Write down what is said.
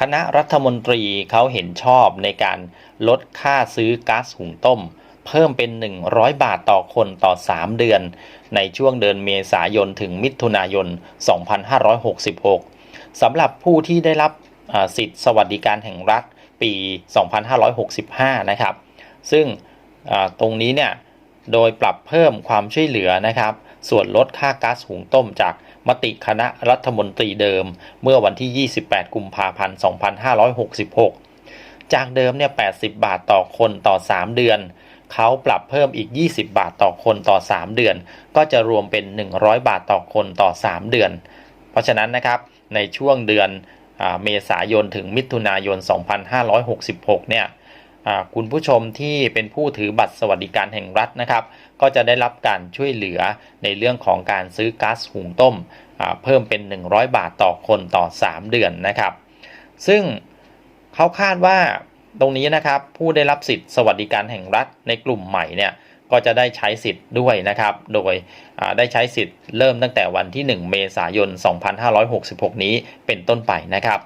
คณะรัฐมนตรีเขาเห็นชอบในการลดค่าซื้อก๊าซหุงต้ม เพิ่มเป็น 100 บาทต่อคนต่อ 3 เดือน ในช่วงเดือนเมษายนถึงมิถุนายน 2566 สำหรับผู้ที่ได้รับสิทธิสวัสดิการแห่งรัฐปี 2565 นะครับ ซึ่งตรงนี้เนี่ย โดยปรับเพิ่มความช่วยเหลือนะครับ ส่วนลดค่าก๊าซหุงต้มจากมติคณะรัฐมนตรีเดิม เมื่อวันที่ 28 กุมภาพันธ์ 2566 จากเดิมเนี่ย 80 บาทต่อคนต่อ 3 เดือน เขาปรับเพิ่มอีก 20 บาทต่อคนต่อ 3 เดือน ก็จะรวมเป็น 100 บาทต่อคนต่อ 3 เดือน เพราะฉะนั้นนะครับ ในช่วงเดือนอเมษายนถึงมิถุนายน 2566 เนี่ยอ่า คุณผู้ชมที่เป็นผู้ถือบัตรสวัสดิการแห่งรัฐนะครับ ก็จะได้รับการช่วยเหลือในเรื่องของการซื้อก๊าซหุงต้ม เพิ่มเป็น 100 บาทต่อคนต่อ 3 เดือนนะครับ ซึ่งเขาคาดว่าตรงนี้นะครับผู้ได้รับสิทธิ์สวัสดิการแห่งรัฐในกลุ่มใหม่เนี่ยก็จะได้ใช้สิทธิ์ด้วยนะครับ โดยได้ใช้สิทธิ์เริ่มตั้งแต่วันที่ 1 เมษายน 2566 นี้เป็นต้นไปนะครับ